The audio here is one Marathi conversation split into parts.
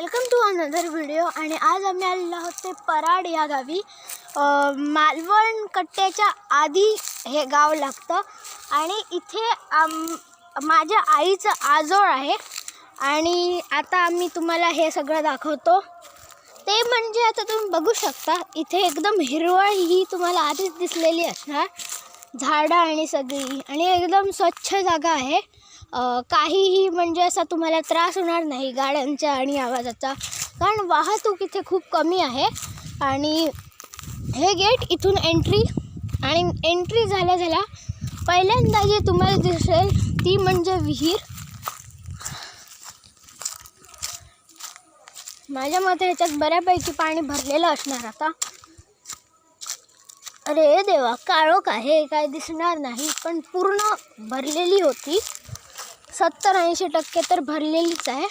वेलकम टू अनदर व्हिडिओ आणि आज आम्ही आलेलो आहोत ते पराड या गावी. मालवण कट्ट्याच्या आधी हे गाव लागतं. आणि इथे आम माझ्या आईचं आजोळ आहे. आणि आता आम्ही तुम्हाला हे सगळं दाखवतो. ते म्हणजे आता तुम्ही बघू शकता इथे एकदम हिरवळ ही तुम्हाला आधीच दिसलेली असणार. झाडं आणि सगळी. आणि एकदम स्वच्छ जागा आहे. काहीही म्हणजे असा तुम्हाला त्रास होणार नाही गाड्यांच्या आणि आवाजाचा. कारण वाहतूक इथे खूप कमी आहे. आणि हे गेट इथून एंट्री आणि एंट्री झाल्या झाल्या पहिल्यांदा जे तुम्हाला दिसेल ती म्हणजे विहीर. माझ्या मते ह्याच्यात बऱ्यापैकी पाणी भरलेलं असणार आता. अरे देवा काळोख आहे काय दिसणार नाही. पण पूर्ण भरलेली होती. सत्तर ऐंशी टक्के तर भरलेलीच आहे.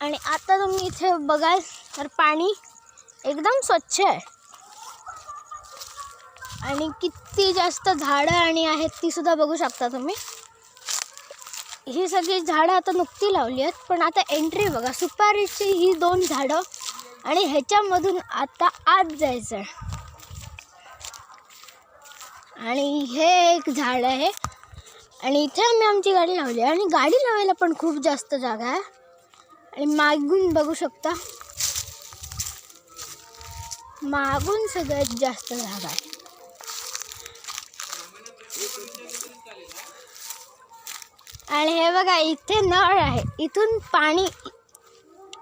आणि आता तुम्ही इथे बघाल तर पाणी एकदम स्वच्छ आहे. आणि किती जास्त झाडं आणि आहेत ती सुद्धा बघू शकता तुम्ही. ही सगळी झाडं आता नुकती लावली आहेत पण आता एंट्री बघा. सुपारीची ही दोन झाडं आणि ह्याच्यामधून आता आत जायचं आहे. आणि हे एक झाड आहे. आणि इथे आम्ही आमची गाडी लावली आहे. आणि गाडी लावायला पण खूप जास्त जागा आहे. आणि मागून बघू शकता मागून सगळ्यात जास्त जागा आहे. आणि हे बघा इथे नळ आहे. इथून पाणी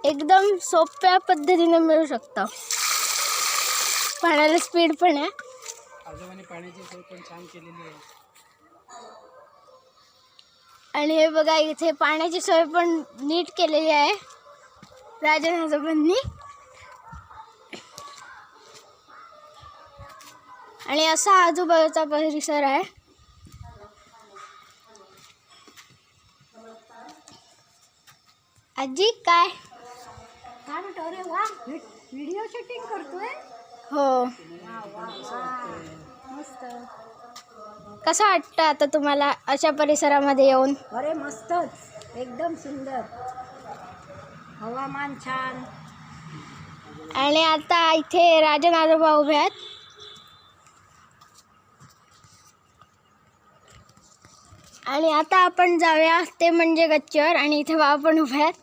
एकदम सोप्या पद्धतीने मिळू शकतं. पाण्याला स्पीड पण आहे. आजोबाने पाण्याची सोय पण छान केलेली आहे. आणि हे बघा इथे पाण्याची सोय पण नीट केलेली आहे. राजन आणि असा आजूबाजूचा परिसर आहे. आजी काय? व्हिडिओ शूटिंग करतोय? हो. मस्त. कसं वाटतं आता तुम्हाला अशा परिसरामध्ये येऊन? अरे मस्तच. एकदम सुंदर. हवामान छान. आणि आता इथे राजन आजोबा उभे आहेत. आणि आता आपण जाऊया ते म्हणजे गच्चीवर आणि इथे बाबा पण उभे आहेत.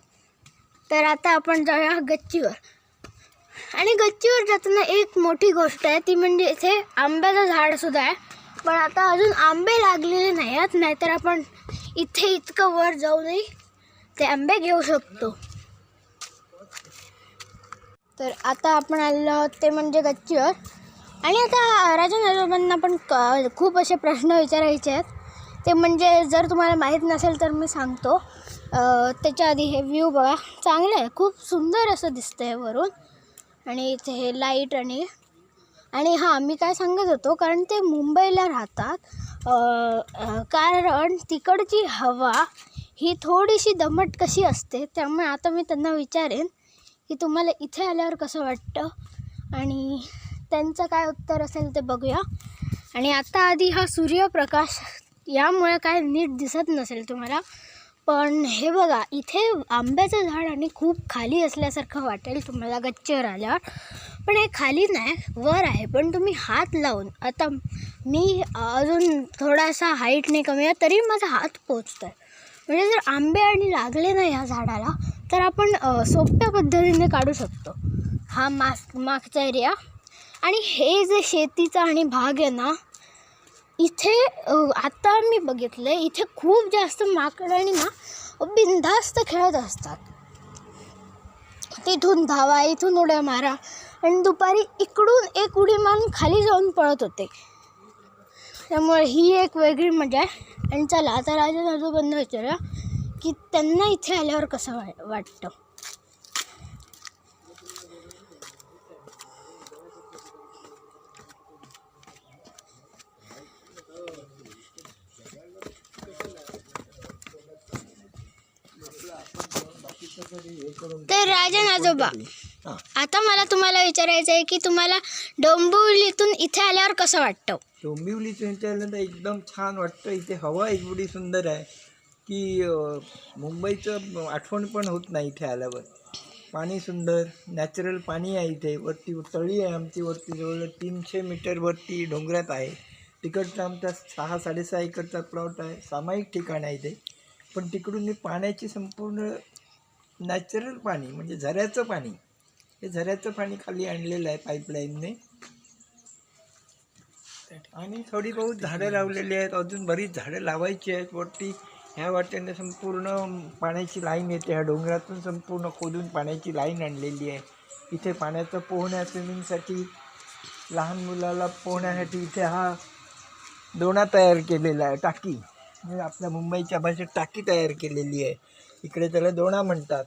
तर आता आपण जाऊया गच्चीवर. आणि गच्चीवर जाताना एक मोठी गोष्ट आहे ती म्हणजे इथे आंब्याचं झाडसुद्धा आहे. पण आता अजून आंबे लागलेले नाही आहेत नाहीतर आपण इथे इतकं वर जाऊनही ते आंबे घेऊ शकतो. तर आता आपण आलेलो आहोत ते म्हणजे गच्चीवर. आणि आता राजन आजोबांना पण क खूप असे प्रश्न विचारायचे आहेत. ते म्हणजे जर तुम्हाला माहीत नसेल तर मी सांगतो. त्याच्या आधी हे व्ह्यू बघा. चांगलं आहे. खूप सुंदर असं दिसतं आहे वरून. आणि इथे हे लाइट आणि आणि हां मी काय सांगत होतो कारण ते मुंबईला राहतात. कारण तिकडची हवा ही थोडीशी दमट कशी असते त्यामुळे आता मी त्यांना विचारेन की तुम्हाला इथे आल्यावर कसं वाटतं? आणि त्यांचं काय उत्तर असेल ते बघूया. आणि आता आधी हा सूर्यप्रकाश यामुळे काय नीट दिसत नसेल तुम्हाला. पण हे बघा इथे आंब्याचं झाड आणि खूप खाली असल्यासारखं वाटेल तुम्हाला गच्चेवर आल्यावर. पण हे खाली नाही वर आहे. पण तुम्ही हात लावून आता मी अजून थोडासा हाईटने कमी आहे तरी माझा हात पोचतो आहे म्हणजे जर आंबे आणि लागले ना ह्या झाडाला तर आपण सोप्या पद्धतीने काढू शकतो. हा मास मागचा एरिया आणि हे जे शेतीचा आणि भाग आहे ना इथे आता मी बघितलं इथे खूप जास्त माकड आणि ना बिनधास्त खेळत असतात. तिथून धावा इथून उड्या मारा आणि दुपारी इकडून एक उडी मारून खाली जाऊन पळत होते. त्यामुळे ही एक वेगळी मजा आहे. आणि चला आता राजा आजोबांना विचारा की त्यांना इथे आल्यावर कसं वा वाटतं. तर राजन आजोबा आता मला तुम्हाला विचारायचं आहे की तुम्हाला डोंबिवलीतून इथे आल्यावर कसं वाटतं? डोंबिवलीचं विचारलं तर एकदम छान वाटतं. इथे हवा एवढी सुंदर आहे की अं, मुंबईचं आठवण पण होत नाही इथे आल्यावर. पाणी सुंदर नॅचरल पाणी आहे इथे. वरती तळी आहे आमची. वरती जवळ तीनशे मीटरवरती डोंगरात आहे. तिकडचा आमचा सहा साडेसहा एकरचा प्लॉट आहे. सामायिक ठिकाण आहे इथे. पण तिकडून मी पाण्याची संपूर्ण नॅचरल पाणी म्हणजे झऱ्याचं पाणी. हे झऱ्याचं पाणी खाली आणलेलं आहे पाईपलाईनने. आणि थोडी बहुत झाडं लावलेली आहेत. अजून बरीच झाडं लावायची आहेत वरती. ह्या वाटेने संपूर्ण पाण्याची लाईन येते. ह्या डोंगरातून संपूर्ण खोदून पाण्याची लाईन आणलेली आहे. इथे पाण्याचं पोहण्या स्विमिंगसाठी लहान मुलाला पोहण्यासाठी इथे हा दोणा तयार केलेला आहे. टाकी. म्हणजे आपल्या मुंबईच्या भाषेत टाकी तयार केलेली आहे. इकडे त्याला दोणा म्हणतात.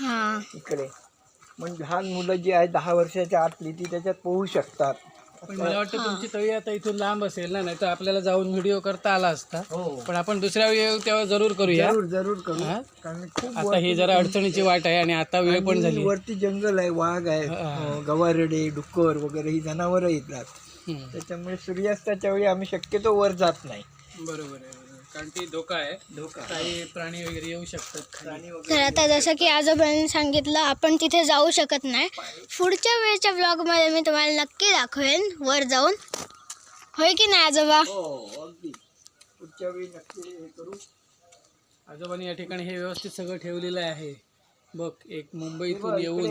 हां. इकडे. मग लहान मुलं जी आहेत दहा वर्षाच्या आतली ती त्याच्यात पोहू शकतात. पण मला वाटतं तुमची तळी आता इथून लांब असेल ना नाही तर आपल्याला जाऊन व्हिडिओ करता आला असता. हो. पण आपण दुसऱ्या वेळी येऊ तेव्हा जरूर करूया. जरूर जरूर करू. हा? कारण खूप आता ही जरा अडचणीची वाट आहे आणि आता वेळ पण झाली वरती जंगल आहे वाघ आहे गवारेडे डुक्कर वगैरे ही जनावरं येतात. त्याच्यामुळे सूर्यास्ताच्या वेळी आम्ही शक्यतो वर जात नाही. बरोबर आहे. बरोबर. कारण ती धोका आहे. धोका. काही प्राणी वगैरे येऊ शकतात खाली. प्राणी वगैरे तर आता जसं की आजोबांनी सांगितलं आपण तिथे जाऊ शकत नाही. पुढच्या वेळच्या ब्लॉगमध्ये मी तुम्हाला नक्की दाखवेन. वर जाऊन. होय की नाही आजोबा? हो अगदी. पुढच्या वेळी नक्की हे करू. आजोबांनी या ठिकाणी हे व्यवस्थित सगळं ठेवलेलं आहे. बघ एक मुंबईतून येऊन.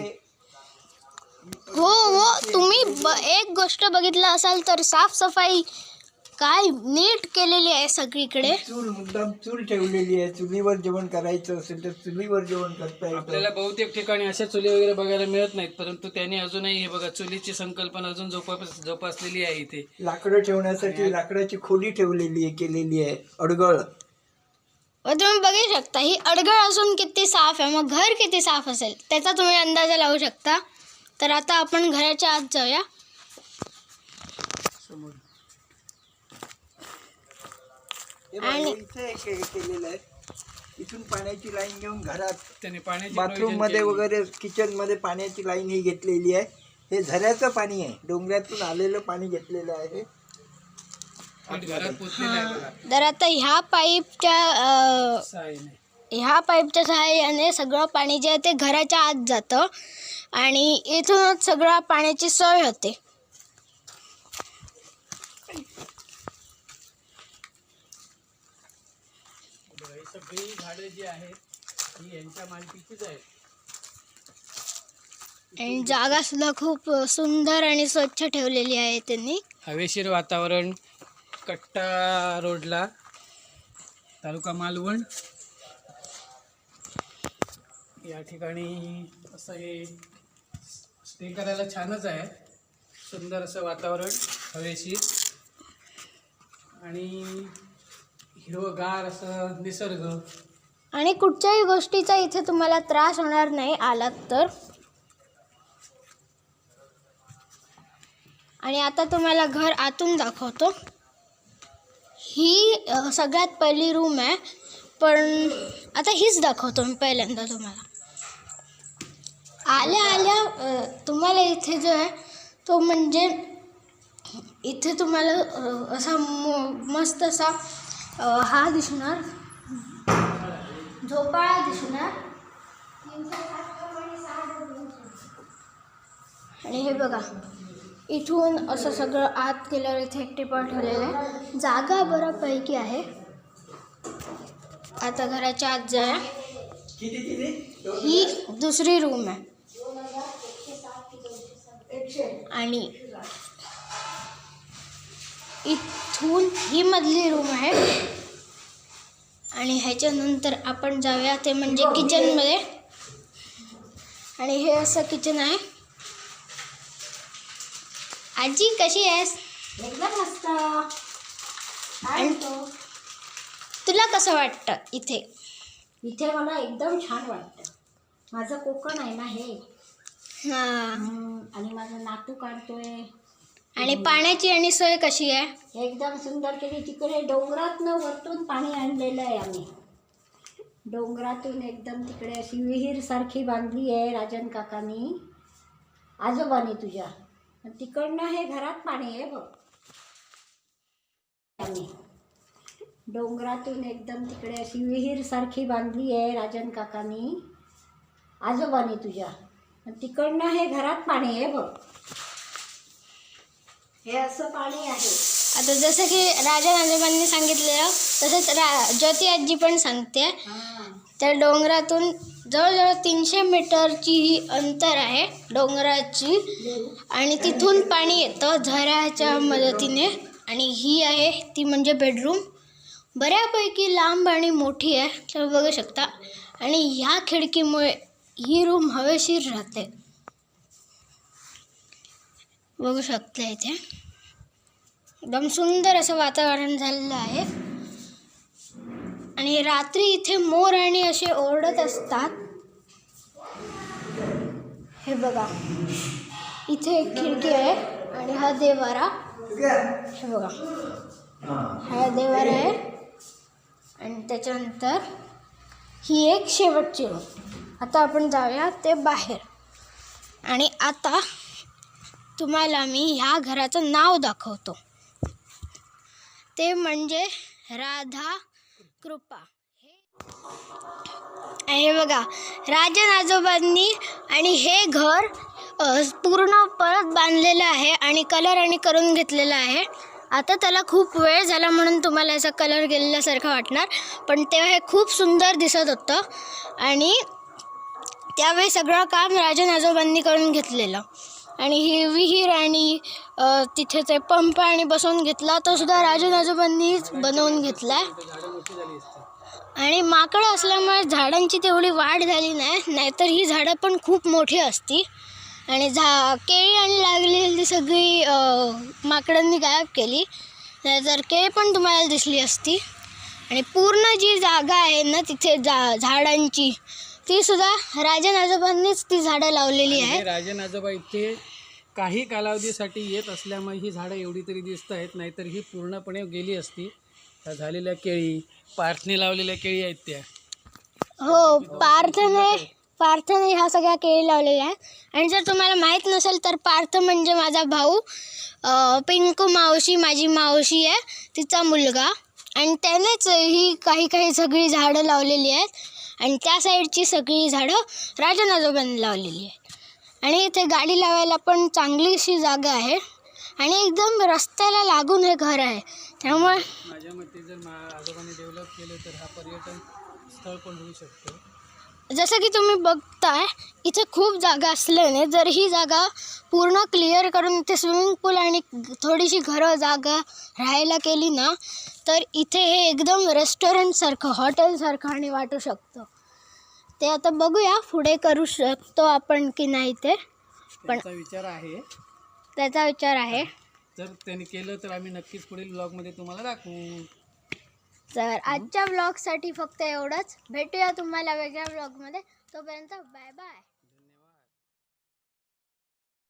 हो हो तुम्ही ब एक गोष्ट बघितलं असाल तर साफसफाई काय नीट केलेली आहे सगळीकडे? चूल मुद्दाम चूल ठेवलेली आहे. चुलीवर जेवण करायचं असेल तर चुलीवर जेवण करता आपल्याला येतं बहुतेक ठिकाणी अशा चुली वगैरे बघायला मिळत नाहीत परंतु त्यांनी अजूनही हे बघा चुलीची संकल्पना अजून जोपास जोपासलेली आहे इथे. लाकडं ठेवण्यासाठी लाकडाची खोली ठेवलेली आहे केलेली आहे. अडगळ. व तुम्ही बघू शकता ही अडगळ असून किती साफ आहे मग घर किती साफ असेल त्याचा तुम्ही अंदाजा लावू शकता. तर आता आपण घराच्या आत जाऊया. समोर. हे केलेलं आहे. इथून पाण्याची लाईन घेऊन घरात त्याने पाण्याची बाथरूममध्ये. वगैरे किचनमध्ये पाण्याची लाईन ही घेतलेली आहे. हे झऱ्याचं पाणी आहे. डोंगरातून आलेलं पाणी घेतलेलं आहे. पीठ घरात पोचलेलं आहे बघा. तर आता ह्या पाईपच्या. ह्या पाईपच्या सहाय्याने सगळं पाणी जे आहे ते घराच्या आत जातं. आणि इथूनच सगळं पाण्याची सोय होते बघा, ही झाडं जी आहेत ही यांच्या मालकीचीच आहेत. आणि जागा सुद्धा खूप सुंदर आणि स्वच्छ ठेवलेली आहे त्यांनी. हवेशीर वातावरण कट्टा रोडला तालुका मालवण. या ठिकाणी असं हे स्टे करायला छानच आहे. सुंदर असं वातावरण हवेशीर. आणि हिरवगार असं निसर्ग. आणि कुठच्याही गोष्टीचा इथे तुम्हाला त्रास होणार नाही आलात तर. आणि आता तुम्हाला घर आतून दाखवतो. ही अ, सगळ्यात पहिली रूम आहे. पण आता हीच दाखवतो मी पहिल्यांदा तुम्हाला. आल्या आल्या अ, तुम्हाला इथे जो आहे तो म्हणजे इथे तुम्हाला अ, असा मस्त असा हा दिसणार. झोपाळा दिसणार. आणि हे बघा इथून असं सगळं आत गेल्यावर इथे एक टिपळ ठेवलेलं आहे. जागा बऱ्यापैकी आहे. आता घराच्या आत किती ही दुसरी रूम आहे. आणि इथून ही मधली रूम आहे. आणि ह्याच्यानंतर आपण जाऊया ते म्हणजे किचनमध्ये आणि हे असं किचन आहे. आजी कशी आहेस? एकदम मस्त. आणि- तुला कसं वाटतं इथे? इथे मला एकदम छान वाटतं. माझं कोकण आहे ना हे. हां. आणि माझा नातू काढतोय. आणि पाण्याची आणि सोय कशी आहे? एकदम सुंदर केली. तिकडे डोंगरातनं वरतून पाणी आणलेलं आहे आम्ही. डोंगरातून एकदम तिकडे अशी विहीर सारखी बांधली आहे राजन काकांनी. आजोबानी तुझ्या. तिकडनं हे घरात पाणी आहे बघ. आम्ही. डोंगरातून एकदम तिकडे अशी विहीर सारखी बांधली आहे राजन काकांनी. आजोबानी तुझ्या. तिकडनं हे घरात पाणी आहे बघ. हे असं पाणी आहे. आता जसं की राजा आजोबांनी सांगितलेलं तसंच रा ज्योती आजी पण सांगते. हां. त्या डोंगरातून जवळजवळ तीनशे मीटरची ही अंतर आहे डोंगराची. आणि तिथून पाणी येतं झऱ्याच्या मदतीने. आणि ही आहे ती म्हणजे बेडरूम. बऱ्यापैकी लांब आणि मोठी आहे तुम्ही बघू शकता. आणि ह्या खिडकीमुळे ही रूम हवेशीर राहते. बघू शकता इथे. एकदम सुंदर असं वातावरण झालेलं आहे. आणि रात्री इथे मोर आणि असे ओरडत असतात. हे बघा. इथे एक खिडकी आहे आणि हा देवारा. हे बघा. हा देवारा आहे. आणि त्याच्यानंतर ही एक शेवटची रूम आता आपण जाऊया ते बाहेर. आणि आता तुम्हाला मी ह्या घराचं नाव दाखवतो. ते म्हणजे राधा कृपा. हे बघा राजन आजोबांनी आणि हे घर पूर्ण परत बांधलेलं आहे आणि कलर आणि करून घेतलेलं आहे. आता त्याला खूप वेळ झाला म्हणून तुम्हाला याचा कलर गेलेल्यासारखं वाटणार पण तेव्हा हे खूप सुंदर दिसत होतं आणि त्यावेळी सगळं काम राजन आजोबांनी करून घेतलेलं. आणि ही विहीर आणि तिथे ते पंप आणि बसवून घेतला तो सुद्धा राजन आजोबांनीच बनवून घेतला. आणि माकडं असल्यामुळे झाडांची तेवढी वाढ झाली नाही नाहीतर ही झाडं पण खूप मोठी असती. आणि झा केळी आणि लागलेली सगळी माकडांनी गायब केली. नाहीतर केळी पण तुम्हाला दिसली असती. आणि पूर्ण जी जागा आहे ना तिथे जा झाडांची ती सुद्धा राजन आजोबांनीच ती झाडं लावलेली हे आहेत. राजन आजोबा इथे काही कालावधीसाठी येत असल्यामुळे ही झाडं एवढी तरी दिसत आहेत नाहीतर ही पूर्णपणे गेली असती. त्या झालेल्या केळी पार्थने लावलेल्या केळी आहेत त्या. हो पार्थने पार्थने ह्या सगळ्या केळी लावलेल्या आहेत. आणि जर तुम्हाला माहीत नसेल तर पार्थ म्हणजे माझा भाऊ पिंकू मावशी माझी मावशी आहे तिचा मुलगा. आणि त्यानेच ही काही काही सगळी झाडं लावलेली आहेत. आणि त्या साईडची सगळी झाडं राजन आजोबांनी लावलेली आहेत आणि इथे गाडी लावायला पण चांगलीशी जागा आहे. आणि एकदम रस्त्याला लागून हे घर आहे. त्यामुळे माझ्या मते जर मा आजोबांनी डेव्हलप केलं तर हा पर्यटन स्थळ पण होऊ शकतो. जसं की तुम्ही बघताय इथे खूप जागा असल्याने जर ही जागा पूर्ण क्लिअर करून इथे स्विमिंग पूल आणि थोडीशी घरं जागा राहायला केली ना तर इथे हे एकदम रेस्टॉरंटसारखं हॉटेलसारखं आणि वाटू शकतं. ते आता बघूया पुढे करू शकतो आपण की नाही ते. त्यांचा विचार आहे. त्याचा विचार आहे. जर त्यांनी केलं तर आम्ही नक्कीच पुढील ब्लॉगमध्ये तुम्हाला दाखवू. तर आजच्या ब्लॉगसाठी फक्त एवढंच. भेटूया तुम्हाला वेगळ्या ब्लॉगमध्ये तोपर्यंत बाय बाय